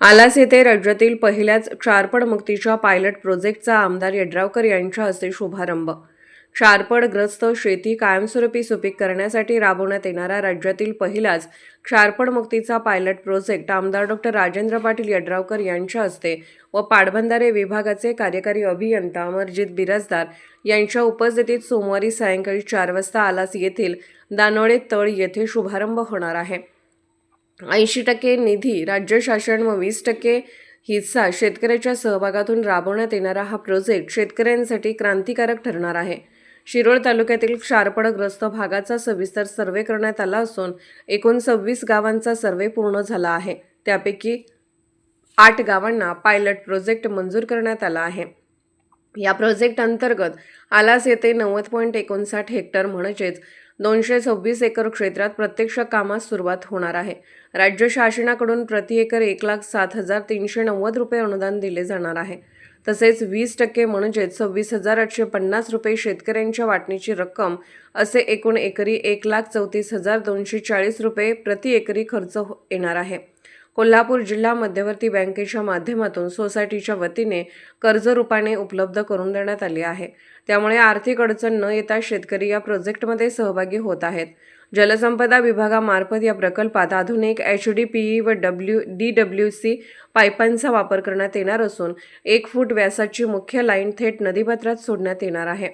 आलास येथे राज्यातील पहिल्याच क्षारपड मुक्तीच्या पायलट प्रोजेक्टचा आमदार यड्रावकर यांच्या हस्ते शुभारंभ. क्षारपडग्रस्त शेती कायमस्वरूपी सुपीक करण्यासाठी राबवण्यात येणारा राज्यातील पहिलाच क्षारपड मुक्तीचा पायलट प्रोजेक्ट आमदार डॉक्टर राजेंद्र पाटील यड्रावकर यांच्या हस्ते व पाटबंधारे विभागाचे कार्यकारी अभियंता अमरजित बिराजदार यांच्या उपस्थितीत सोमवारी सायंकाळी चार वाजता आलास येथील दानोळे तळ येथे शुभारंभ होणार आहे. ऐंशी टक्के निधी राज्य शासन व वीस टक्के हिस्सा शेतकऱ्याच्या सहभागातून राबवण्यात येणारा हा प्रोजेक्ट शेतकऱ्यांसाठी क्रांतिकारक ठरणार आहे. शिरोळ तालुक्यातील क्षारपडग्रस्त भागाचा सविस्तर सर्वे करण्यात आला असून एकूण सव्वीस गावांचा सर्वे पूर्ण झाला आहे. त्यापैकी आठ गावांना पायलट प्रोजेक्ट मंजूर करण्यात आला आहे. या प्रोजेक्ट अंतर्गत आलास येथे नव्वद पॉईंट एकोणसाठ हेक्टर म्हणजेच दोनशे सव्वीस एकर क्षेत्रात प्रत्यक्ष कामास सुरुवात होणार आहे. राज्य शासनाकडून प्रति एकर एक लाख सात हजार तीनशे नव्वद रुपये अनुदान दिले जाणार आहे. तसेच वीस टक्के म्हणजेच सव्वीस हजार आठशे पन्नास रुपये शेतकऱ्यांच्या वाटणीची रक्कम असे एकूण एकरी एक लाख चौतीस हजार दोनशे चाळीस रुपये प्रति एकरी खर्च हो- येणार आहे. कोल्हापूर जिल्हा मध्यवर्ती बँकेच्या माध्यमातून सोसायटीच्या वतीने कर्ज रूपाने उपलब्ध करून देण्यात आली आहे. त्यामुळे आर्थिक अडचण न येता शेतकरी या प्रोजेक्टमध्ये सहभागी होत आहेत. जलसंपदा विभागामार्फत या प्रकल्पात आधुनिक एच डी पी ई व डब्ल्यू डी डब्ल्यू सी पाईपांचा वापर करण्यात येणार असून एक फूट व्यासाची मुख्य लाईन थेट नदीपात्रात सोडण्यात येणार आहे.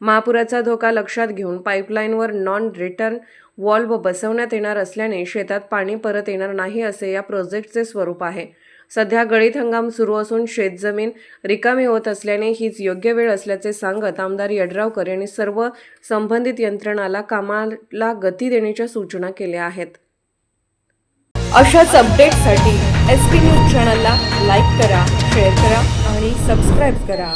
महापुराचा धोका लक्षात घेऊन पाईपलाईनवर नॉन रिटर्न वॉल्व बसवण्यात येणार असल्याने शेतात पाणी परत येणार नाही असे या प्रोजेक्टचे स्वरूप आहे. सध्या गळीत हंगाम सुरू असून शेतजमीन रिकामी होत असल्याने हीच योग्य वेळ असल्याचे सांगत आमदार यड्रावकर यांनी सर्व संबंधित यंत्रणाला कामाला गती देण्याच्या सूचना केल्या आहेत. अशाच अपडेटसाठी एस पी न्यूज चॅनलला लाईक करा शेअर करा आणि सबस्क्राईब करा.